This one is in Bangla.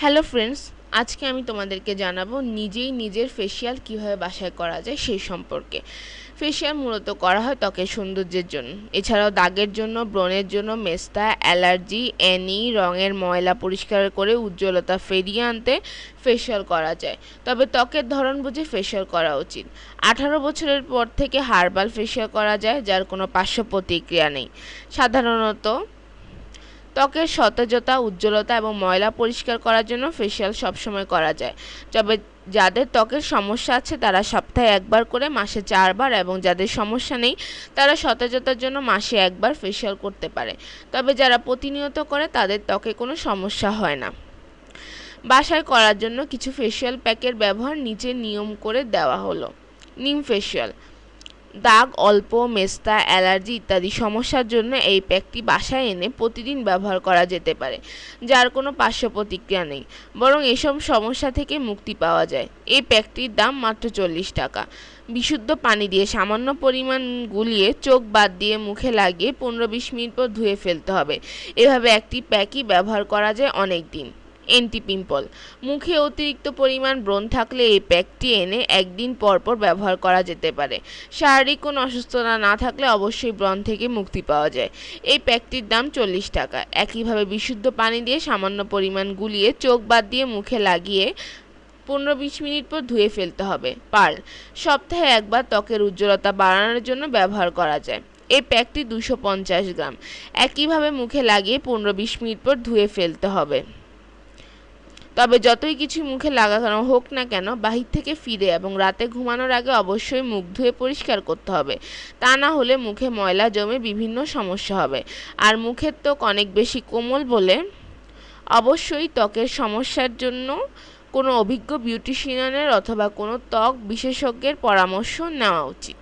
হ্যালো ফ্রেন্ডস, আজকে আমি তোমাদেরকে জানাব নিজেই নিজের ফেসিয়াল কীভাবে বাসায় করা যায় সেই সম্পর্কে। ফেসিয়াল মূলত করা হয় ত্বকের সৌন্দর্যের জন্য। এছাড়াও দাগের জন্য, ব্রণের জন্য, মেস্তা, অ্যালার্জি অ্যানি রঙের ময়লা পরিষ্কার করে উজ্জ্বলতা ফেরিয়ে আনতে ফেসিয়াল করা যায়। তবে ত্বকের ধরন বুঝে ফেসিয়াল করা উচিত। আঠারো বছরের পর থেকে হার্বাল ফেসিয়াল করা যায়, যার কোনো পার্শ্ব প্রতিক্রিয়া নেই। সাধারণত ত্বকের সতেজতা, উজ্জ্বলতা এবং ময়লা পরিষ্কার করার জন্য ফেসিয়াল সবসময় করা যায়। তবে যাদের ত্বকের সমস্যা আছে, তারা সপ্তাহে একবার করে মাসে চারবার এবং যাদের সমস্যা নেই, তারা সতেজতার জন্য মাসে একবার ফেসিয়াল করতে পারে। তবে যারা প্রতিনিয়ত করে, তাদের ত্বকে কোনো সমস্যা হয় না। বাসায় করার জন্য কিছু ফেসিয়াল প্যাকের ব্যবহার নিচে নিয়ম করে দেওয়া হলো। নিম ফেসিয়াল দাগ, অল্প, মেস্তা, অ্যালার্জি ইত্যাদি সমস্যার জন্য এই প্যাকটি বাসায় এনে প্রতিদিন ব্যবহার করা যেতে পারে, যার কোনো পার্শ্ব প্রতিক্রিয়া নেই। বরং এসব সমস্যা থেকে মুক্তি পাওয়া যায়। এই প্যাকটির দাম মাত্র চল্লিশ টাকা। বিশুদ্ধ পানি দিয়ে সামান্য পরিমাণ গুলিয়ে চোখ বাদ দিয়ে মুখে লাগিয়ে পনেরো বিশ মিনিট পর ধুয়ে ফেলতে হবে। এভাবে একটি প্যাকই ব্যবহার করা যায় অনেক দিন। এন্টি পিম্পল মুখে অতিরিক্ত পরিমাণ ব্রণ থাকলে এই প্যাকটি এনে একদিন পর পর ব্যবহার করা যেতে পারে। শারীরিক কোনো অসুস্থতা না থাকলে অবশ্যই ব্রণ থেকে মুক্তি পাওয়া যায়। এই প্যাকটির দাম চল্লিশ টাকা। একইভাবে বিশুদ্ধ পানি দিয়ে সামান্য পরিমাণ গুলিয়ে চোখ বাদ দিয়ে মুখে লাগিয়ে পনেরো বিশ মিনিট পর ধুয়ে ফেলতে হবে। পার্ল, সপ্তাহে একবার ত্বকের উজ্জ্বলতা বাড়ানোর জন্য ব্যবহার করা যায়। এই প্যাকটি দুশো পঞ্চাশ গ্রাম। একইভাবে মুখে লাগিয়ে পনেরো বিশ মিনিট পর ধুয়ে ফেলতে হবে। তবে যতই কিছু মুখে লাগানো হোক না কেন, বাহির থেকে ফিরে এবং রাতে ঘুমানোর আগে অবশ্যই মুখ ধুয়ে পরিষ্কার করতে হবে। তা না হলে মুখে ময়লা জমে বিভিন্ন সমস্যা হবে। আর মুখের ত্বক অনেক বেশি কোমল বলে অবশ্যই ত্বকের সমস্যার জন্য কোনো অভিজ্ঞ বিউটিশিয়ানের অথবা কোনো ত্বক বিশেষজ্ঞের পরামর্শ নেওয়া উচিত।